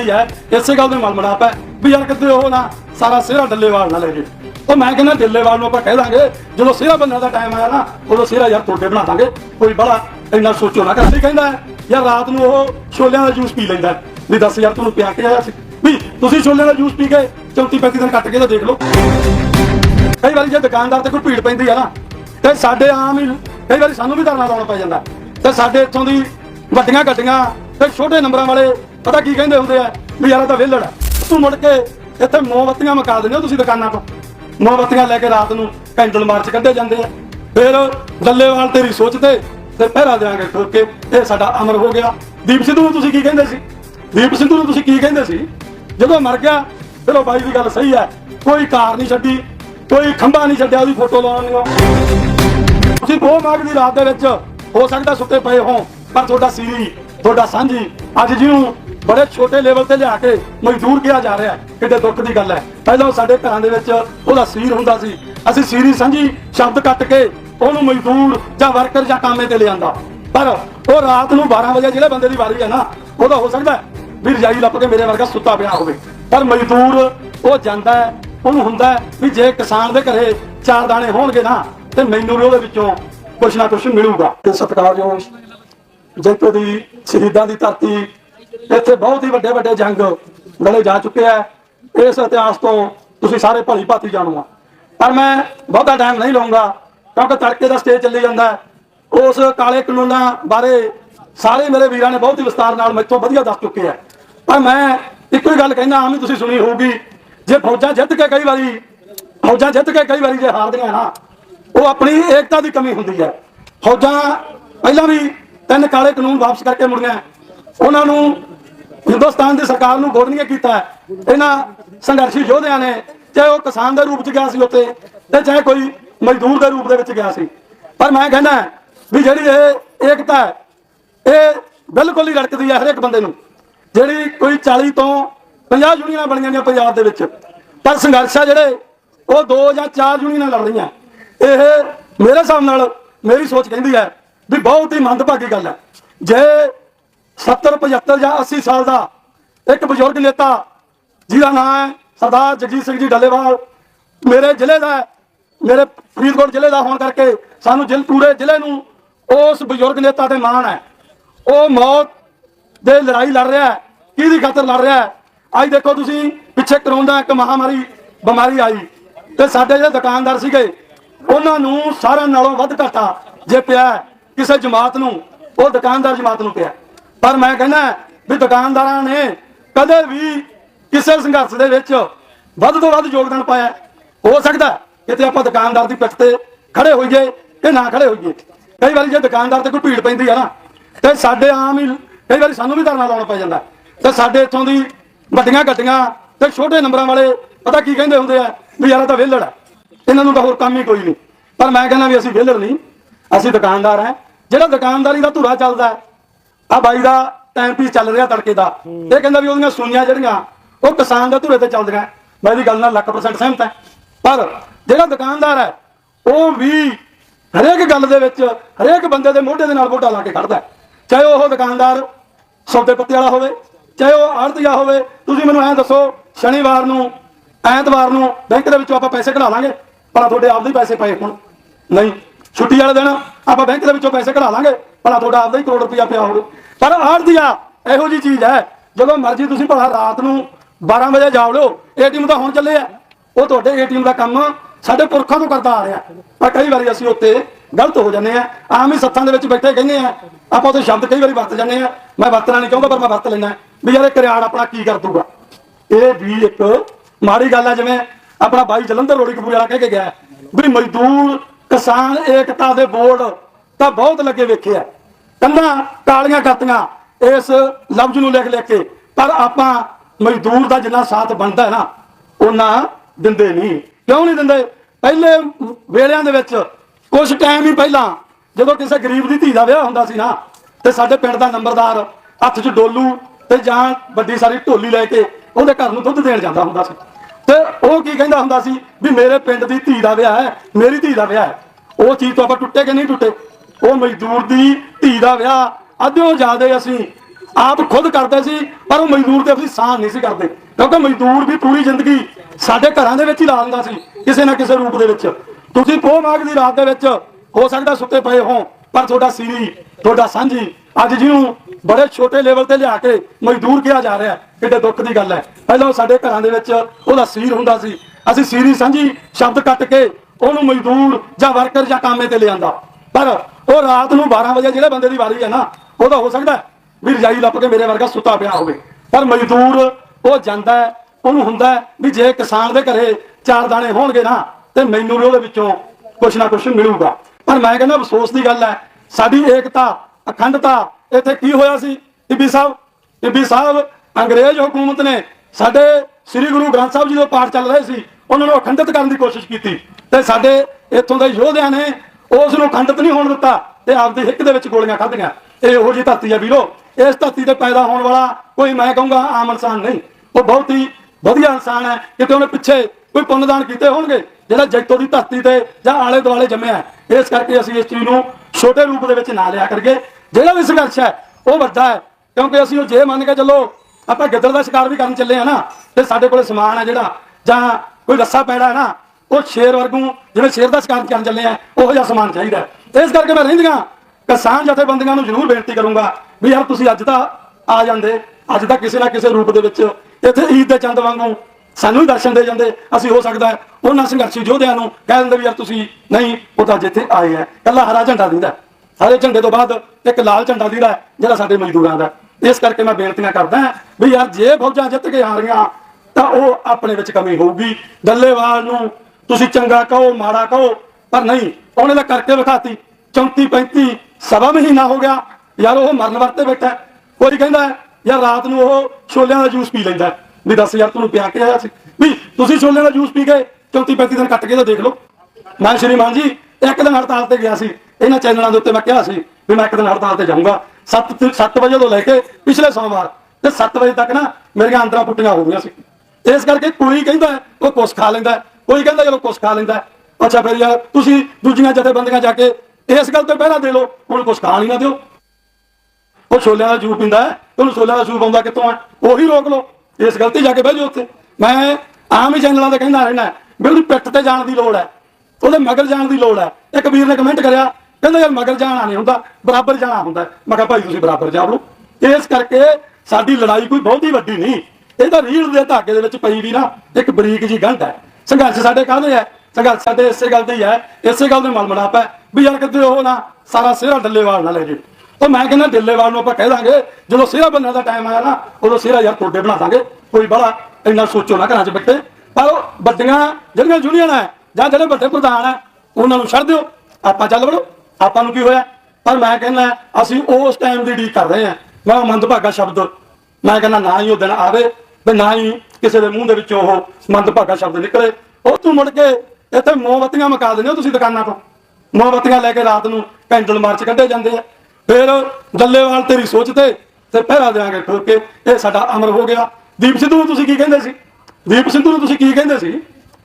ਹੀ ਹੈ, ਇਸੇ ਗੱਲ ਦੇ ਮਨ ਹੈ ਵੀ ਯਾਰ ਕਿਤੇ ਉਹ ਨਾ ਸਾਰਾ ਸਿਹਰਾ ਡੱਲੇਵਾਲ ਨਾ ਲੈ ਜੇ। ਉਹ ਮੈਂ ਕਹਿੰਦਾ ਡੱਲੇਵਾਲ ਨੂੰ ਆਪਾਂ ਕਹਿ ਦਾਂਗੇ, ਜਦੋਂ ਸਿਹਰਾ ਬੰਨਣ ਦਾ ਟਾਈਮ ਆਇਆ ਨਾ, ਉਦੋਂ ਸਿਹਰਾ ਯਾਰ ਤੁਹਾਡੇ ਬਣਾ ਦਾਂਗੇ। ਕੋਈ ਬੜਾ ਇੰਨਾ ਸੋਚੋ ਨਾ ਕਰ ਕਹਿੰਦਾ ਯਾਰ ਰਾਤ ਨੂੰ ਉਹ ਛੋਲਿਆਂ ਦਾ ਜੂਸ ਪੀ ਲੈਂਦਾ ਵੀ ਦੱਸ ਯਾਰ ਤੁਹਾਨੂੰ ਪਿਆ ਕੇ ਆਇਆ ਸੀ? ਵੀ ਤੁਸੀਂ ਛੋਲਿਆਂ ਦਾ ਜੂਸ ਪੀ ਕੇ 34 35 ਦਿਨ ਕੱਟ ਕੇ ਤਾਂ ਦੇਖ ਲਓ। ਕਈ ਵਾਰੀ ਜੇ ਦੁਕਾਨਦਾਰ ਤੇ ਕੋਈ ਭੀੜ ਪੈਂਦੀ ਹੈ ਨਾ, ਤੇ ਸਾਡੇ ਆਮ ਹੀ, ਕਈ ਵਾਰੀ ਸਾਨੂੰ ਵੀ ਧਰਨਾ ਲਾਉਣਾ ਪੈ ਜਾਂਦਾ। ਤੇ ਸਾਡੇ ਇੱਥੋਂ ਦੀ ਵੱਡੀਆਂ ਗੱਡੀਆਂ ਤੇ ਛੋਟੇ ਨੰਬਰਾਂ ਵਾਲੇ ਪਤਾ ਕੀ ਕਹਿੰਦੇ ਹੁੰਦੇ ਆ? ਵੀ ਯਾਰ ਤਾਂ ਵਿਹਲੜ ਆ। ਤੂੰ ਮੁੜ ਕੇ ਇੱਥੇ ਮੋਮਬੱਤੀਆਂ ਮਕਾ ਦਿੰਦੇ ਹੋ ਤੁਸੀਂ ਦੁਕਾਨਾਂ ਤੋਂ। ਮੋਮਬੱਤੀਆਂ ਲੈ ਕੇ ਰਾਤ ਨੂੰ ਕੈਂਡਲ ਮਾਰਚ ਕੱਢੇ ਜਾਂਦੇ ਆ। ਫਿਰ ਡੱਲੇਵਾਲ ਤੇਰੀ ਸੋਚ ਤੇ ਫਿਰ ਪਹਿਰਾ ਦੇਾਂਗੇ ਠੋਕ ਕੇ ਇਹ ਸਾਡਾ ਅਮਰ ਹੋ ਗਿਆ। ਦੀਪ ਸਿੱਧੂ ਨੂੰ ਤੁਸੀਂ ਕੀ ਕਹਿੰਦੇ ਸੀ? ਦੀਪ ਸਿੱਧੂ ਨੂੰ ਤੁਸੀਂ ਕੀ ਕਹਿੰਦੇ ਸੀ? ਜਦੋਂ ਮਰ ਗਿਆ ਚਲੋ ਬਾਈ ਦੀ ਗੱਲ ਸਹੀ ਹੈ ਕੋਈ ਕਾਰ ਨਹੀਂ ਛੱਡੀ, ਕੋਈ ਖੰਭਾ ਨਹੀਂ ਛੱਡਿਆ ਉਹਦੀ ਫੋਟੋ ਲਾਉਣ ਨੂੰ। ਤੁਸੀਂ ਬਹੁਤ ਮਾਗ ਦੀ ਰਾਤ ਦੇ ਵਿੱਚ ਹੋ ਸਕਦਾ ਸੁੱਤੇ ਪਏ ਹੋ, ਪਰ ਤੁਹਾਡਾ ਸੀਰੀ, ਤੁਹਾਡਾ ਸਾਂਝੀ ਅੱਜ ਜਿਹਨੂੰ ਬੜੇ ਛੋਟੇ ਲੈਵਲ ਤੇ ਲਿਆ ਕੇ ਮਜ਼ਦੂਰ ਕਿਹਾ ਜਾ ਰਿਹਾ ਕਿੱਡੇ ਦੁੱਖ ਦੀ ਗੱਲ ਹੈ। ਪਹਿਲਾਂ ਸਾਡੇ ਘਰਾਂ ਦੇ ਵਿੱਚ ਉਹਦਾ ਸੀਰ ਹੁੰਦਾ ਸੀ। ਅਸੀਂ ਸੀਰੀ ਸਾਂਝੀ ਸ਼ਬਦ ਕੱਟ ਕੇ ਉਹਨੂੰ ਮਜ਼ਦੂਰ ਜਾਂ ਵਰਕਰ ਜਾਂ ਕਾਮੇ ਤੇ ਲਿਆਂਦਾ। ਪਰ ਉਹ ਰਾਤ ਨੂੰ 12 ਵਜੇ ਜਿਹੜੇ ਬੰਦੇ ਦੀ ਵਾਰੀ ਹੈ ਨਾ, ਉਹਦਾ ਹੋ ਸਕਦਾ ਵੀ ਰਜਾਈ ਲੱਪ ਕੇ ਮੇਰੇ ਵਰਗਾ ਸੁੱਤਾ ਪਿਆ ਹੋਵੇ। ਪਰ ਮਜ਼ਦੂਰ ਉਹ ਜਾਂਦਾ ਹੈ, ਉਹਨੂੰ ਹੁੰਦਾ ਵੀ ਜੇ ਕਿਸਾਨ ਦੇ ਘਰੇ ਚਾਰ ਦਾਣੇ ਹੋਣਗੇ ਨਾ, ਤੇ ਮੈਨੂੰ ਵੀ ਉਹਦੇ ਵਿੱਚੋਂ ਕੁਛ ਨਾ ਕੁਛ ਮਿਲੂਗਾ। ਤੇ ਸਤਿਕਾਰਯੋਗ ਜੈਤੋ ਦੀ ਸ਼ਹੀਦਾਂ ਦੀ ਧਰਤੀ ਇੱਥੇ ਬਹੁਤ ਹੀ ਵੱਡੇ ਵੱਡੇ ਜੰਗ ਲੜੇ ਜਾ ਚੁੱਕੇ ਆ। ਇਸ ਇਤਿਹਾਸ ਤੋਂ ਤੁਸੀਂ ਸਾਰੇ ਭਲੀ ਭਾਤੀ ਜਾਣੂ। ਆ ਪਰ ਮੈਂ ਬਹੁਤਾ ਟਾਈਮ ਨਹੀਂ ਲਵਾਂਗਾ ਕਿਉਂਕਿ ਤੜਕੇ ਦਾ ਸਟੇਜ ਚੱਲੀ ਜਾਂਦਾ ਉਸ ਕਾਲੇ ਕਾਨੂੰਨਾਂ ਬਾਰੇ ਸਾਰੇ ਮੇਰੇ ਵੀਰਾਂ ਨੇ ਬਹੁਤ ਹੀ ਵਿਸਤਾਰ ਨਾਲ ਮੈਥੋਂ ਵਧੀਆ ਦੱਸ ਚੁੱਕੇ ਆ। ਪਰ ਮੈਂ ਇੱਕੋ ਹੀ ਗੱਲ ਕਹਿੰਦਾ, ਆਮ ਹੀ ਤੁਸੀਂ ਸੁਣੀ ਹੋਊਗੀ, ਜੇ ਫੌਜਾਂ ਜਿੱਤ ਕੇ ਕਈ ਵਾਰੀ, ਫੌਜਾਂ ਜਿੱਤ ਕੇ ਕਈ ਵਾਰੀ ਜੇ ਹਾਰਦੀਆਂ ਨਾ, ਉਹ ਆਪਣੀ ਏਕਤਾ ਦੀ ਕਮੀ ਹੁੰਦੀ ਹੈ। ਫੌਜਾਂ ਪਹਿਲਾਂ ਵੀ ਤਿੰਨ ਕਾਲੇ ਕਾਨੂੰਨ ਵਾਪਸ ਕਰਕੇ ਮੁੜੀਆਂ। ਉਹਨਾਂ ਨੂੰ ਹਿੰਦੁਸਤਾਨ ਦੀ ਸਰਕਾਰ ਨੂੰ ਗੌਰ ਨਹੀਂ ਕੀਤਾ। ਇਹਨਾਂ ਸੰਘਰਸ਼ੀ ਯੋਧਿਆਂ ਨੇ ਚਾਹੇ ਉਹ ਕਿਸਾਨ ਦੇ ਰੂਪ ਚ ਗਿਆ ਸੀ ਉੱਥੇ ਤੇ ਚਾਹੇ ਕੋਈ ਮਜ਼ਦੂਰ ਦੇ ਰੂਪ ਦੇ ਵਿੱਚ ਗਿਆ ਸੀ। ਪਰ ਮੈਂ ਕਹਿੰਦਾ ਵੀ ਜਿਹੜੀ ਇਹ ਏਕਤਾ ਹੈ, ਇਹ ਬਿਲਕੁਲ ਹੀ ਰੜਕਦੀ ਹੈ ਹਰੇਕ ਬੰਦੇ ਨੂੰ। ਜਿਹੜੀ ਕੋਈ 40 ਤੋਂ 50 ਯੂਨੀਅਨਾਂ ਬਣੀਆਂ ਨੇ ਪੰਜਾਬ ਦੇ ਵਿੱਚ, ਪਰ ਸੰਘਰਸ਼ ਆ ਜਿਹੜੇ ਉਹ ਦੋ ਜਾਂ ਚਾਰ ਯੂਨੀਅਨਾਂ ਲੜ ਰਹੀਆਂ ਇਹ ਮੇਰੇ ਹਿਸਾਬ ਨਾਲ ਮੇਰੀ ਸੋਚ ਕਹਿੰਦੀ ਹੈ ਵੀ ਬਹੁਤ ਹੀ ਮੰਦਭਾਗੀ ਗੱਲ ਹੈ। ਜੇ 70 75 ਜਾਂ 80 ਸਾਲ ਦਾ ਇੱਕ ਬਜ਼ੁਰਗ ਨੇਤਾ, ਜਿਹਦਾ ਨਾਮ ਹੈ ਸਰਦਾਰ ਜਗਜੀਤ ਸਿੰਘ ਜੀ ਡੱਲੇਵਾਲ। ਮੇਰੇ ਜ਼ਿਲ੍ਹੇ ਦਾ ਮੇਰੇ ਫਰੀਦਕੋਟ ਜ਼ਿਲ੍ਹੇ ਦਾ ਹੋਣ ਕਰਕੇ ਸਾਨੂੰ ਜ਼ਿਲ੍ਹੇ ਪੂਰੇ ਜ਼ਿਲ੍ਹੇ ਨੂੰ ਉਸ ਬਜ਼ੁਰਗ ਨੇਤਾ ਤੇ ਮਾਣ ਹੈ ਉਹ ਮੌਤ ਦੇ ਲੜਾਈ ਲੜ ਰਿਹਾ ਹੈ, ਕਿਹਦੀ ਖਾਤਰ ਲੜ ਰਿਹਾ ਹੈ? ਅੱਜ ਦੇਖੋ ਤੁਸੀਂ, ਪਿੱਛੇ ਕਰੋਨਾ ਇੱਕ ਮਹਾਮਾਰੀ, ਬਿਮਾਰੀ ਆਈ। ਤੇ ਸਾਡੇ ਜਿਹੜੇ ਦੁਕਾਨਦਾਰ ਸੀਗੇ, ਉਹਨਾਂ ਨੂੰ ਸਾਰਿਆਂ ਨਾਲੋਂ ਵੱਧ ਘਾਟਾ ਜੇ ਪਿਆ ਕਿਸੇ ਜਮਾਤ ਨੂੰ, ਉਹ ਦੁਕਾਨਦਾਰ ਜਮਾਤ ਨੂੰ ਪਿਆ ਪਰ ਮੈਂ ਕਹਿੰਦਾ ਵੀ ਦੁਕਾਨਦਾਰਾਂ ਨੇ ਕਦੇ ਵੀ ਕਿਸੇ ਸੰਘਰਸ਼ ਦੇ ਵਿੱਚ ਵੱਧ ਤੋਂ ਵੱਧ ਯੋਗਦਾਨ ਪਾਇਆ। ਹੋ ਸਕਦਾ ਕਿਤੇ ਆਪਾਂ ਦੁਕਾਨਦਾਰ ਦੀ ਪਿੱਠ ਤੇ ਖੜੇ ਹੋਈਏ ਕਿ ਨਾ ਖੜੇ ਹੋਈਏ। ਕਈ ਵਾਰੀ ਜੇ ਦੁਕਾਨਦਾਰ ਤੇ ਕੋਈ ਭੀੜ ਪੈਂਦੀ ਆ ਨਾ, ਤੇ ਸਾਡੇ ਆਮ ਹੀ ਕਈ ਵਾਰੀ ਸਾਨੂੰ ਵੀ ਧਰਨਾ ਲਾਉਣਾ ਪੈ ਜਾਂਦਾ। ਤੇ ਸਾਡੇ ਇੱਥੋਂ ਦੀ ਵੱਡੀਆਂ ਗੱਡੀਆਂ ਤੇ ਛੋਟੇ ਨੰਬਰਾਂ ਵਾਲੇ ਪਤਾ ਕੀ ਕਹਿੰਦੇ ਹੁੰਦੇ ਆ ਵੀ ਯਾਰ ਤਾਂ ਵਿਹਲੜ ਆ। ਇਹਨਾਂ ਨੂੰ ਤਾਂ ਹੋਰ ਕੰਮ ਹੀ ਕੋਈ ਨਹੀਂ। ਪਰ ਮੈਂ ਕਹਿੰਦਾ ਵੀ ਅਸੀਂ ਵਿਹਲੜ ਨਹੀਂ। ਅਸੀਂ ਦੁਕਾਨਦਾਰ ਆ। ਜਿਹੜਾ ਦੁਕਾਨਦਾਰੀ ਦਾ ਧੁਰਾ ਚੱਲਦਾ ਆ ਬਾਈ ਦਾ ਟਾਈਮ ਪੀਸ ਚੱਲ ਰਿਹਾ ਤੜਕੇ ਦਾ। ਇਹ ਕਹਿੰਦਾ ਵੀ ਉਹਦੀਆਂ ਸੂਈਆਂ ਜਿਹੜੀਆਂ, ਉਹ ਕਿਸਾਨ ਦੇ ਧੁਰੇ ਤੇ ਚੱਲਦੀਆਂ ਮੈਂ ਇਹਦੀ ਗੱਲ ਨਾਲ ਲੱਖ ਪਰਸੈਂਟ ਸਹਿਮਤ ਹਾਂ। ਪਰ ਜਿਹੜਾ ਦੁਕਾਨਦਾਰ ਹੈ, ਉਹ ਵੀ ਹਰੇਕ ਗੱਲ ਦੇ ਵਿੱਚ ਹਰੇਕ ਬੰਦੇ ਦੇ ਮੋਢੇ ਦੇ ਨਾਲ ਮੋਢਾ ਲਾ ਕੇ ਖੜਦਾ ਚਾਹੇ ਉਹ ਦੁਕਾਨਦਾਰ ਸੌਦੇ ਪੱਤੇ ਵਾਲਾ ਹੋਵੇ, ਚਾਹੇ ਉਹ ਆੜਤੀਆ ਹੋਵੇ, ਤੁਸੀਂ ਮੈਨੂੰ ਐਂ ਦੱਸੋ, ਸ਼ਨੀਵਾਰ ਨੂੰ, ਐਤਵਾਰ ਨੂੰ ਬੈਂਕ ਦੇ ਵਿੱਚੋਂ ਆਪਾਂ ਪੈਸੇ ਕਢਾ ਲਾਂਗੇ? ਪਰ ਤੁਹਾਡੇ ਆਪਦੇ ਹੀ ਪੈਸੇ ਪਏ ਹੁਣ। ਨਹੀਂ, ਛੁੱਟੀ ਵਾਲੇ ਦਿਨ ਆਪਾਂ ਬੈਂਕ ਦੇ ਵਿੱਚੋਂ ਪੈਸੇ ਕਢਾ ਲਾਂਗੇ? ਭਲਾ ਤੁਹਾਡਾ ਆਪਦਾ ਹੀ ਕਰੋੜ ਰੁਪਇਆ ਪਿਆ ਹੋਵੇ। ਪਰ ਆੜਤੀਆ ਇਹੋ ਜੀ ਚੀਜ਼ ਹੈ, ਜਦੋਂ ਮਰਜ਼ੀ ਤੁਸੀਂ ਭਲਾ ਰਾਤ ਨੂੰ 12 ਵਜੇ ਜਾ ਲਿਓ, ਏਟੀਐਮ ਤਾਂ ਹੁਣ ਚੱਲੇ ਆ। ਉਹ ਤੁਹਾਡੇ ਏਟੀਐਮ ਦਾ ਕੰਮ ਸਾਡੇ ਪੁਰਖਾਂ ਤੋਂ ਕਰਦਾ ਆ ਰਿਹਾ। ਪਰ ਕਈ ਵਾਰੀ ਅਸੀਂ ਉੱਤੇ ਗਲਤ ਹੋ ਜਾਂਦੇ ਆ। ਆਮ ਹੀ ਸੱਥਾਂ ਦੇ ਵਿੱਚ ਬੈਠੇ ਕਹਿੰਦੇ ਆ, ਆਪਾਂ ਉੱਥੇ ਸ਼ਬਦ ਕਈ ਵਾਰੀ ਵਰਤ ਜਾਂਦੇ ਆ। ਮੈਂ ਵਰਤਣਾ ਨਹੀਂ ਚਾਹੁੰਦਾ, ਪਰ ਮੈਂ ਵਰਤ ਲੈਣਾ ਵੀ ਯਾਰ ਇਹ ਕਰਿਆੜ ਆਪਣਾ ਕੀ ਕਰ ਦੂਗਾ? ਇਹ ਵੀ ਇੱਕ ਮਾੜੀ ਗੱਲ ਹੈ ਜਿਵੇਂ ਆਪਣਾ ਬਾਈ ਜਲੰਧਰ ਰੋੜੀ ਕਪੂਰ ਵਾਲਾ ਕਹਿ ਕੇ ਗਿਆ ਵੀ ਮਜ਼ਦੂਰ ਕਿਸਾਨ ਏਕਤਾ ਦੇ ਬੋਰਡ ਤਾਂ ਬਹੁਤ ਲੱਗੇ ਵੇਖਿਆ ਕੰਧਾਂ ਕਾਲੀਆਂ ਕਰਤੀਆਂ ਇਸ ਲਫ਼ਜ਼ ਨੂੰ ਲਿਖ ਲਿਖ ਕੇ। ਪਰ ਆਪਾਂ ਮਜ਼ਦੂਰ ਦਾ ਜਿੰਨਾ ਸਾਥ ਬਣਦਾ ਹੈ ਨਾ ਉਹਨਾਂ ਦਿੰਦੇ ਨਹੀਂ। ਕਿਉਂ ਨਹੀਂ ਦਿੰਦੇ? ਪਹਿਲੇ ਵੇਲਿਆਂ ਦੇ ਵਿੱਚ ਕੁਝ ਟਾਈਮ ਹੀ ਪਹਿਲਾਂ ਜਦੋਂ ਕਿਸੇ ਗਰੀਬ ਦੀ ਧੀ ਦਾ ਵਿਆਹ ਹੁੰਦਾ ਸੀ ਨਾ, ਤੇ ਸਾਡੇ ਪਿੰਡ ਦਾ ਨੰਬਰਦਾਰ ਹੱਥ 'ਚ ਡੋਲੂ ਤੇ ਜਾਂ ਵੱਡੀ ਸਾਰੀ ਢੋਲੀ ਲੈ ਕੇ ਉਹਦੇ ਘਰ ਨੂੰ ਦੁੱਧ ਦੇਣ ਜਾਂਦਾ ਹੁੰਦਾ ਸੀ। ਤੇ ਉਹ ਕੀ ਕਹਿੰਦਾ ਹੁੰਦਾ ਸੀ ਵੀ ਮੇਰੇ ਪਿੰਡ ਦੀ ਧੀ ਦਾ ਵਿਆਹ ਹੈ, ਮੇਰੀ ਧੀ ਦਾ ਵਿਆਹ ਹੈ। ਉਹ ਚੀਜ਼ ਤੋਂ ਆਪਾਂ ਟੁੱਟੇ ਕਿ ਨਹੀਂ ਟੁੱਟੇ? ਉਹ ਮਜ਼ਦੂਰ ਦੀ ਧੀ ਦਾ ਵਿਆਹ ਅੱਧਿਓਂ ਜ਼ਿਆਦੇ ਅਸੀਂ ਆਪ ਖੁਦ ਕਰਦੇ ਸੀ, ਪਰ ਉਹ ਮਜ਼ਦੂਰ ਤੇ ਅਸੀਂ ਸਾਹ ਨਹੀਂ ਸੀ ਕਰਦੇ। ਕਿਉਂਕਿ ਮਜ਼ਦੂਰ ਵੀ ਪੂਰੀ ਜ਼ਿੰਦਗੀ ਸਾਡੇ ਘਰਾਂ ਦੇ ਵਿੱਚ ਹੀ ਲਾ ਦਿੰਦਾ ਸੀ, ਕਿਸੇ ਨਾ ਕਿਸੇ ਰੂਪ ਦੇ ਵਿੱਚ। ਤੁਸੀਂ ਪੋ ਮਾਗ ਦੀ ਰਾਤ ਦੇ ਵਿੱਚ ਹੋ ਸਕਦਾ ਸੁੱਤੇ ਪਏ ਹੋ, ਪਰ ਤੁਹਾਡਾ ਸੀਰੀ, ਤੁਹਾਡਾ ਸਾਂਝੀ, ਅੱਜ ਜਿਹਨੂੰ ਬੜੇ ਛੋਟੇ ਲੈਵਲ ਤੇ ਲਿਆ ਕੇ ਮਜ਼ਦੂਰ ਕਿਹਾ ਜਾ ਰਿਹਾ, ਕਿੱਡੇ ਦੁੱਖ ਦੀ ਗੱਲ ਹੈ। ਪਹਿਲਾਂ ਉਹ ਸਾਡੇ ਘਰਾਂ ਦੇ ਵਿੱਚ ਉਹਦਾ ਸੀਰ ਹੁੰਦਾ ਸੀ। ਅਸੀਂ ਸੀਰੀ ਸਾਂਝੀ ਸ਼ਬਦ ਕੱਟ ਕੇ ਉਹਨੂੰ ਮਜ਼ਦੂਰ ਜਾਂ ਵਰਕਰ ਜਾਂ ਕਾਮੇ ਤੇ ਲਿਆਂਦਾ। ਪਰ ਉਹ ਰਾਤ ਨੂੰ 12 ਵਜੇ ਜਿਹੜੇ ਬੰਦੇ ਦੀ ਵਾਰੀ ਹੈ ਨਾ, ਉਹ ਤਾਂ ਹੋ ਸਕਦਾ ਵੀ ਰਜਾਈ ਲੱਪ ਕੇ ਮੇਰੇ ਵਰਗਾ ਸੁੱਤਾ ਪਿਆ ਹੋਵੇ। ਪਰ ਮਜ਼ਦੂਰ, ਉਹ ਜਾਂਦਾ ਉਹਨੂੰ ਹੁੰਦਾ ਵੀ ਜੇ ਕਿਸਾਨ ਦੇ ਘਰੇ ਚਾਰ ਦਾਣੇ ਹੋਣਗੇ ਨਾ, ਤੇ ਮੈਨੂੰ ਵੀ ਉਹਦੇ ਵਿੱਚੋਂ ਕੁਛ ਨਾ ਕੁਛ ਮਿਲੂਗਾ। ਪਰ ਮੈਂ ਕਹਿੰਦਾ ਅਫਸੋਸ ਦੀ ਗੱਲ ਹੈ, ਸਾਡੀ ਏਕਤਾ, ਅਖੰਡਤਾ, ਇੱਥੇ ਕੀ ਹੋਇਆ ਸੀ? ਟਿੱਬੀ ਸਾਹਿਬ ਟਿੱਬੀ ਸਾਹਿਬ, ਅੰਗਰੇਜ਼ ਹਕੂਮਤ ਨੇ ਸਾਡੇ ਸ੍ਰੀ ਗੁਰੂ ਗ੍ਰੰਥ ਸਾਹਿਬ ਜੀ ਦੇ ਪਾਠ ਚੱਲ ਰਹੇ ਸੀ, ਉਹਨਾਂ ਨੂੰ ਅਖੰਡਿਤ ਕਰਨ ਦੀ ਕੋਸ਼ਿਸ਼ ਕੀਤੀ। ਤੇ ਸਾਡੇ ਇੱਥੋਂ ਦੇ ਯੋਧਿਆਂ ਨੇ ਉਸ ਨੂੰ ਅਖੰਡਿਤ ਨਹੀਂ ਹੋਣ ਦਿੱਤਾ ਤੇ ਆਪਦੀ ਹਿੱਕ ਦੇ ਵਿੱਚ ਗੋਲੀਆਂ ਖਾਧੀਆਂ। ਇਹ ਇਹੋ ਜਿਹੀ ਧਰਤੀ ਆ ਵੀਰੋ। ਇਸ ਧਰਤੀ ਤੇ ਪੈਦਾ ਹੋਣ ਵਾਲਾ ਕੋਈ ਮੈਂ ਕਹੂੰਗਾ ਆਮ ਇਨਸਾਨ ਨਹੀਂ। ਉਹ ਬਹੁਤ ਹੀ ਵਧੀਆ ਇਨਸਾਨ ਹੈ। ਕਿਤੇ ਉਹਨੇ ਪਿੱਛੇ ਕੋਈ ਪੁੰਨਦਾਨ ਕੀਤੇ ਹੋਣਗੇ। ਜਿਹੜਾ ਜੈਤੋ ਦੀ ਧਰਤੀ ਤੇ ਜਾਂ ਆਲੇ ਦੁਆਲੇ ਜੰਮਿਆ ਇਸ ਕਰਕੇ ਅਸੀਂ ਇਸ ਚੀਜ਼ ਨੂੰ ਛੋਟੇ ਰੂਪ ਦੇ ਵਿੱਚ ਨਾ ਲਿਆ ਕਰਕੇ ਜਿਹੜਾ ਵੀ ਸੰਘਰਸ਼ ਹੈ, ਉਹ ਵੱਡਾ ਹੈ। ਕਿਉਂਕਿ ਅਸੀਂ ਉਹ ਜੇ ਮੰਨ ਕੇ ਚੱਲੋ, ਆਪਾਂ ਗਿੱਦੜ ਦਾ ਸ਼ਿਕਾਰ ਵੀ ਕਰਨ ਚੱਲੇ ਆ ਨਾ। ਤੇ ਸਾਡੇ ਕੋਲੇ ਸਮਾਨ ਹੈ ਜਿਹੜਾ, ਜਾਂ ਕੋਈ ਰੱਸਾ ਪੈੜਾ ਹੈ ਨਾ ਉਹ ਸ਼ੇਰ ਵਰਗੂ ਜਿਵੇਂ ਸ਼ੇਰ ਦਾ ਸ਼ਿਕਾਰ ਕਰਨ ਚੱਲੇ ਆ, ਉਹੋ ਜਿਹਾ ਸਮਾਨ ਚਾਹੀਦਾ ਇਸ ਕਰਕੇ ਮੈਂ ਰਹਿੰਦੀਆਂ, ਕਿਸਾਨ ਜਥੇਬੰਦੀਆਂ ਨੂੰ ਜ਼ਰੂਰ ਬੇਨਤੀ ਕਰੂੰਗਾ ਵੀ ਯਾਰ ਤੁਸੀਂ ਅੱਜ ਤਾਂ ਆ ਜਾਂਦੇ, ਅੱਜ ਤਾਂ ਕਿਸੇ ਨਾ ਕਿਸੇ ਰੂਪ ਦੇ ਵਿੱਚ, ਇੱਥੇ ਈਦ ਦੇ ਚੰਦ ਵਾਂਗੂ ਸਾਨੂੰ ਹੀ ਦਰਸ਼ਨ ਦੇ ਜਾਂਦੇ, ਅਸੀਂ ਹੋ ਸਕਦਾ ਉਹਨਾਂ ਸੰਘਰਸ਼ੀ ਯੋਧਿਆਂ ਨੂੰ ਕਹਿ ਦਿੰਦੇ ਵੀ ਯਾਰ ਤੁਸੀਂ ਨਹੀਂ, ਉਹ ਤਾਂ ਜਿੱਥੇ ਆਏ ਆ ਕੱਲਾ ਹਰਾ ਝੰਡਾ ਦਿੰਦਾ ਹਰੇ ਝੰਡੇ ਤੋਂ ਬਾਅਦ ਇੱਕ ਲਾਲ ਝੰਡਾ ਦਿੰਦਾ ਜਿਹੜਾ ਸਾਡੇ ਮਜ਼ਦੂਰਾਂ ਦਾ ਇਸ ਕਰਕੇ ਮੈਂ ਬੇਨਤੀਆਂ ਕਰਦਾ ਵੀ ਯਾਰ ਜੇ ਫੌਜਾਂ ਜਿੱਤ ਕੇ ਆ ਰਹੀਆਂ ਤਾਂ ਉਹ ਆਪਣੇ ਵਿੱਚ ਕਮੀ ਹੋਊਗੀ। ਡੱਲੇਵਾਲ ਨੂੰ ਤੁਸੀਂ ਚੰਗਾ ਕਹੋ, ਮਾੜਾ ਕਹੋ, ਪਰ ਨਹੀਂ ਉਹਨੇ ਤਾਂ ਕਰਕੇ ਵਿਖਾਤੀ। 34 35 ਸਵਾ ਮਹੀਨਾ ਹੋ ਗਿਆ। ਯਾਰ ਉਹ ਮਰਨ ਵਰਤੇ ਬੈਠਾ ਕੋਈ ਕਹਿੰਦਾ ਯਾਰ ਰਾਤ ਨੂੰ ਉਹ ਛੋਲਿਆਂ ਦਾ ਜੂਸ ਪੀ ਲੈਂਦਾ ਵੀ ਦੱਸ ਯਾਰ ਤੁਹਾਨੂੰ ਪਿਆ ਕੇ ਆਇਆ ਸੀ? ਵੀ ਤੁਸੀਂ ਛੋਲਿਆਂ ਦਾ ਜੂਸ ਪੀ ਕੇ 34 35 ਦਿਨ ਕੱਟ ਕੇ ਤਾਂ ਦੇਖ ਲਓ। ਮੈਂ ਸ਼੍ਰੀਮਾਨ ਜੀ, ਇੱਕ ਦਿਨ ਹੜਤਾਲ ਤੇ ਗਿਆ ਸੀ। ਇਹਨਾਂ ਚੈਨਲਾਂ ਦੇ ਉੱਤੇ ਮੈਂ ਕਿਹਾ ਸੀ ਵੀ ਮੈਂ ਇੱਕ ਦਿਨ ਹੜਤਾਲ ਤੇ ਜਾਊਂਗਾ। 7 7 ਵਜੇ ਤੋਂ ਲੈ ਕੇ ਪਿਛਲੇ ਸੋਮਵਾਰ ਤੇ 7 ਵਜੇ ਤੱਕ ਨਾ ਮੇਰੀਆਂ ਅੰਦਰਾਂ ਪੁੱਟੀਆਂ ਹੋ ਗਈਆਂ ਸੀ। ਇਸ ਕਰਕੇ ਕੋਈ ਕਹਿੰਦਾ ਉਹ ਕੁਛ ਖਾ ਲੈਂਦਾ ਕੋਈ ਕਹਿੰਦਾ ਚਲੋ ਕੁਛ ਖਾ ਲੈਂਦਾ ਅੱਛਾ ਫਿਰ ਯਾਰ ਤੁਸੀਂ ਦੂਜੀਆਂ ਜਥੇਬੰਦੀਆਂ ਜਾ ਕੇ ਇਸ ਗੱਲ ਤੇ ਪਹਿਰਾ ਦੇ ਲਓ, ਹੁਣ ਕੁਛ ਖਾਣ ਹੀ ਨਾ ਦਿਓ। ਉਹ ਛੋਲਿਆਂ ਦਾ ਜੂਸ ਪੀਂਦਾ ਤੁਹਾਨੂੰ ਛੋਲਿਆਂ ਦਾ ਸੂਪ ਆਉਂਦਾ ਕਿੱਥੋਂ ਹੈ? ਉਹੀ ਰੋਕ ਲਓ, ਇਸ ਗਲਤੀ ਜਾ ਕੇ ਬਹਿ ਜਾਓ ਉੱਥੇ। ਮੈਂ ਆਮ ਹੀ ਚੈਨਲਾਂ ਤੇ ਕਹਿੰਦਾ ਰਹਿਣਾ ਵੀ ਪਿੱਠ ਤੇ ਜਾਣ ਦੀ ਲੋੜ ਹੈ। ਉਹਦੇ ਮਗਰ ਜਾਣ ਦੀ ਲੋੜ ਹੈ। ਇੱਕ ਵੀਰ ਨੇ ਕਮੈਂਟ ਕਰਿਆ, ਕਹਿੰਦਾ ਯਾਰ ਮਗਰ ਜਾਣਾ ਨਹੀਂ ਹੁੰਦਾ, ਬਰਾਬਰ ਜਾਣਾ ਹੁੰਦਾ ਮੈਂ ਕਿਹਾ ਭਾਈ ਤੁਸੀਂ ਬਰਾਬਰ ਜਾ ਲਓ ਇਸ ਕਰਕੇ ਸਾਡੀ ਲੜਾਈ ਕੋਈ ਬਹੁਤੀ ਵੱਡੀ ਨਹੀਂ। ਇਹ ਤਾਂ ਰੀਲ ਦੇ ਧਾਗੇ ਦੇ ਵਿੱਚ ਪਈ ਵੀ ਨਾ, ਇੱਕ ਬਰੀਕ ਜੀ ਗੰਢ ਹੈ। ਸੰਘਰਸ਼ ਸਾਡੇ ਕਾਹਦੇ ਹੈ? ਸੰਘਰਸ਼ ਸਾਡੇ ਇਸੇ ਗੱਲ ਤੇ ਹੀ ਹੈ। ਇਸੇ ਗੱਲ ਦੇ ਮਲ ਮਨਾਪ ਹੈ ਵੀ ਯਾਰ ਕਿਤੇ ਉਹ ਨਾ ਸਾਰਾ ਸਿਹਰਾ ਡੱਲੇਵਾਲ ਨਾ ਲੈ ਜੇ। ਉਹ ਮੈਂ ਕਹਿੰਦਾ ਡੱਲੇਵਾਲ ਨੂੰ ਆਪਾਂ ਕਹਿ ਦਾਂਗੇ, ਜਦੋਂ ਸਿਹਰਾ ਬੰਨਣ ਦਾ ਟਾਈਮ ਆਇਆ ਨਾ, ਉਦੋਂ ਸਿਹਰਾ ਯਾਰ ਤੁਹਾਡੇ ਬਣਾ ਦਾਂਗੇ। ਕੋਈ ਬੜਾ ਇੰਨਾ ਸੋਚੋ ਨਾ ਘਰਾਂ 'ਚ ਬੈਠੇ। ਪਰ ਉਹ ਵੱਡੀਆਂ ਜਿਹੜੀਆਂ ਯੂਨੀਅਨ ਹੈ ਜਾਂ ਜਿਹੜੇ ਵੱਡੇ ਪ੍ਰਧਾਨ ਹੈ, ਉਹਨਾਂ ਨੂੰ ਛੱਡ ਦਿਓ। ਆਪਾਂ ਚੱਲ ਵੜੋ। ਆਪਾਂ ਨੂੰ ਕੀ ਹੋਇਆ? ਪਰ ਮੈਂ ਕਹਿੰਦਾ, ਅਸੀਂ ਉਸ ਟਾਈਮ ਦੀ ਡੀਕ ਕਰ ਰਹੇ ਹਾਂ। ਮੈਂ ਉਹ ਮੰਦਭਾਗਾ ਸ਼ਬਦ। ਮੈਂ ਕਹਿੰਦਾ ਨਾ ਹੀ ਉਹ ਦਿਨ ਆਵੇ ਤੇ ਨਾ ਹੀ ਕਿਸੇ ਦੇ ਮੂੰਹ ਦੇ ਵਿੱਚੋਂ ਉਹ ਮੰਦਭਾਗਾ ਸ਼ਬਦ ਨਿਕਲੇ। ਉਹ ਤੂੰ ਮੁੜ ਕੇ ਇੱਥੇ ਮੋਮਬੱਤੀਆਂ ਮਕਾ ਦਿੰਦੇ ਹੋ ਤੁਸੀਂ ਦੁਕਾਨਾਂ ਤੋਂ। ਮੋਮਬੱਤੀਆਂ ਲੈ ਕੇ ਰਾਤ ਨੂੰ ਕੈਂਡਲ ਮਾਰਚ ਕੱਢੇ ਜਾਂਦੇ ਆ। ਫਿਰ ਡੱਲੇਵਾਲ ਤੇਰੀ ਸੋਚ ਤੇ ਤੇ ਪਹਿਰਾ ਦੇਾਂਗੇ ਠੋਕ ਕੇ, ਇਹ ਸਾਡਾ ਅਮਰ ਹੋ ਗਿਆ। ਦੀਪ ਸਿੱਧੂ ਨੂੰ ਤੁਸੀਂ ਕੀ ਕਹਿੰਦੇ ਸੀ? ਦੀਪ ਸਿੱਧੂ ਨੂੰ ਤੁਸੀਂ ਕੀ ਕਹਿੰਦੇ ਸੀ?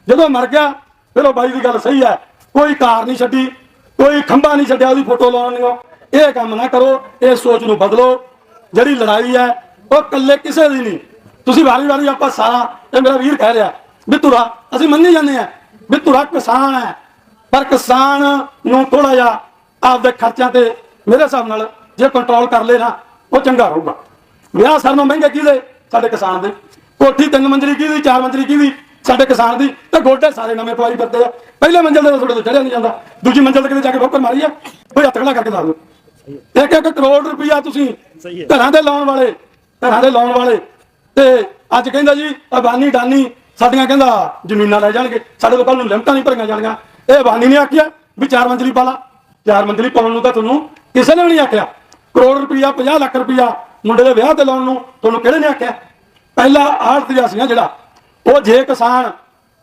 ਜਦੋਂ ਮਰ ਗਿਆ, ਫਿਰ ਉਹ ਬਾਈ ਦੀ ਗੱਲ ਸਹੀ ਹੈ। ਕੋਈ ਕਾਰ ਨਹੀਂ ਛੱਡੀ, ਕੋਈ ਖੰਭਾ ਨਹੀਂ ਛੱਡਿਆ, ਉਹਦੀ ਫੋਟੋ ਲਾਉਣ ਨੂੰ। ਇਹ ਕੰਮ ਨਾ ਕਰੋ ਇਹ ਸੋਚ ਨੂੰ ਬਦਲੋ। ਜਿਹੜੀ ਲੜਾਈ ਹੈ, ਉਹ ਇਕੱਲੇ ਕਿਸੇ ਦੀ ਨਹੀਂ। ਤੁਸੀਂ ਵਾਰੀ ਵਾਰੀ ਆਪਾਂ ਸਾਰਾ ਇਹ ਮੇਰਾ ਵੀਰ ਕਹਿ ਰਿਹਾ ਵੀ ਤੁਰਾ ਅਸੀਂ ਮੰਨੀ ਜਾਂਦੇ ਆ ਵੀ ਤੁਰਾ ਕਿਸਾਨ ਹੈ। ਪਰ ਕਿਸਾਨ ਨੂੰ ਥੋੜਾ ਜਿਹਾ ਆਪਦੇ ਖਰਚਿਆਂ ਤੇ ਮੇਰੇ ਹਿਸਾਬ ਨਾਲ ਜੇ ਕੰਟਰੋਲ ਕਰ ਲੇ ਨਾ ਉਹ ਚੰਗਾ ਰਹੂਗਾ। ਵਿਆਹ ਸਾਨੂੰ ਮਹਿੰਗੇ ਕਿਹਦੇ? ਸਾਡੇ ਕਿਸਾਨ ਦੇ। ਕੋਠੀ ਤਿੰਨ ਮੰਜ਼ਲੀ ਕਿਹਦੀ ਚਾਰ ਮੰਜ਼ਲੀ ਕਿਹਦੀ? ਸਾਡੇ ਕਿਸਾਨ ਦੀ। ਤੇ ਗੋਡੇ ਸਾਰੇ ਨਵੇਂ ਪਵਾਈ ਫਿਰਦੇ ਆ। ਪਹਿਲੇ ਮੰਜ਼ਲ ਤੇ ਤਾਂ ਤੁਹਾਡੇ ਤੋਂ ਚੜਿਆ ਨਹੀਂ ਜਾਂਦਾ। ਦੂਜੀ ਮੰਜ਼ਲ ਤੇ ਕਿਤੇ ਜਾ ਕੇ ਠੋਕਰ ਮਾਰੀ ਆ। ਕੋਈ ਹੱਥ ਖੜਾ ਕਰਕੇ ਦੱਸ ਦਿਓ। ਇੱਕ ਇੱਕ ਕਰੋੜ ਰੁਪਇਆ ਤੁਸੀਂ ਘਰਾਂ ਦੇ ਲਾਉਣ ਵਾਲੇ ਘਰਾਂ ਦੇ ਲਾਉਣ ਵਾਲੇ ਤੇ ਅੱਜ ਕਹਿੰਦਾ ਜੀ, ਅਬਾਨੀ ਡਾਨੀ ਸਾਡੀਆਂ ਕਹਿੰਦਾ ਜ਼ਮੀਨਾਂ ਲੈ ਜਾਣਗੇ, ਸਾਡੇ ਤੋਂ ਕੱਲ ਨੂੰ ਲਿਮਟਾਂ ਨਹੀਂ ਭਰੀਆਂ ਜਾਣੀਆਂ। ਇਹ ਅਬਾਨੀ ਨੇ ਆਖਿਆ ਵੀ ਚਾਰ ਮੰਜ਼ਲੀ ਪਾ ਲਾ ਚਾਰ ਮੰਜ਼ਲੀ ਪਾਉਣ ਨੂੰ ਤਾਂ ਤੁਹਾਨੂੰ ਕਿਸੇ ਨੇ ਵੀ ਨਹੀਂ ਆਖਿਆ। ਕਰੋੜ ਰੁਪਇਆ 50 ਲੱਖ ਰੁਪਇਆ ਮੁੰਡੇ ਦੇ ਵਿਆਹ ਤੇ ਲਾਉਣ ਨੂੰ ਤੁਹਾਨੂੰ ਕਿਹੜੇ ਨੇ ਆਖਿਆ? ਪਹਿਲਾ ਆੜਤੀਆ ਸੀ ਜਿਹੜਾ, ਉਹ ਜੇ ਕਿਸਾਨ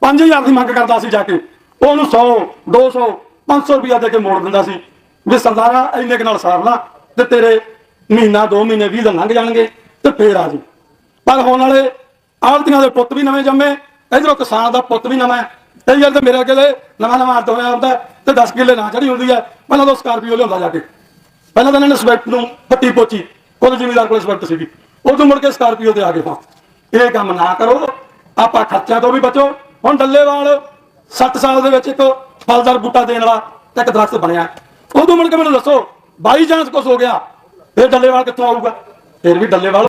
5000 ਦੀ ਮੰਗ ਕਰਦਾ ਸੀ ਜਾ ਕੇ ਉਹਨੂੰ 100 200 500 ਰੁਪਇਆ ਦੇ ਕੇ ਮੋੜ ਦਿੰਦਾ ਸੀ। ਵੀ ਸਰਦਾਰਾ ਇੰਨੇ ਕੁ ਨਾਲ ਸਾਰ ਲਾ ਤੇ ਤੇਰੇ ਮਹੀਨਾ 2 ਮਹੀਨੇ 20 ਦਿਨ ਲੰਘ ਜਾਣਗੇ ਤੇ ਫੇਰ ਆ ਜੀ ਪਰ ਹੁਣ ਵਾਲੇ ਆੜਤੀਆਂ ਦੇ ਪੁੱਤ ਵੀ ਨਵੇਂ ਜੰਮੇ, ਇਧਰੋਂ ਕਿਸਾਨ ਦਾ ਪੁੱਤ ਵੀ ਨਵਾਂ ਹੈ। ਤੇ ਯਾਰ ਤੇ ਮੇਰੇ ਕੋਲੇ ਨਵਾਂ ਨਵਾਂ ਅੱਡ ਹੋਇਆ ਹੁੰਦਾ ਤੇ 10 ਕਿੱਲੇ ਨਾ ਚੜੀ ਹੁੰਦੀ ਹੈ, ਪਹਿਲਾਂ ਤਾਂ ਸਕਾਰਪੀਓ ਲਿਆਉਂਦਾ ਜਾ ਕੇ। ਪਹਿਲਾਂ ਤਾਂ ਇਹਨਾਂ ਨੇ ਸਵੈਟ ਨੂੰ ਪੱਟੀ ਪੋਚੀ ਉਹ ਜ਼ਿਮੀਦਾਰ ਕੋਲ ਸਵੈਟ ਸੀਗੀ। ਉਦੋਂ ਮੁੜ ਕੇ ਸਕਾਰਪੀਓ ਤੇ ਆ ਗਏ ਹਾਂ ਇਹ ਕੰਮ ਨਾ ਕਰੋ, ਆਪਾਂ ਖਰਚਿਆਂ ਤੋਂ ਵੀ ਬਚੋ। ਹੁਣ ਡੱਲੇਵਾਲ 60 ਸਾਲ ਦੇ ਵਿੱਚ ਇੱਕ ਫਲਦਾਰ ਬੂਟਾ ਦੇਣ ਵਾਲਾ ਇੱਕ ਦਰਖਤ ਬਣਿਆ। ਉਦੋਂ ਮੁੜ ਕੇ ਮੈਨੂੰ ਦੱਸੋ, ਬਾਈ ਚਾਂਸ ਕੁਛ ਹੋ ਗਿਆ, ਫਿਰ ਡੱਲੇਵਾਲ ਕਿੱਥੋਂ ਆਊਗਾ? ਫਿਰ ਵੀ ਡੱਲੇਵਾਲ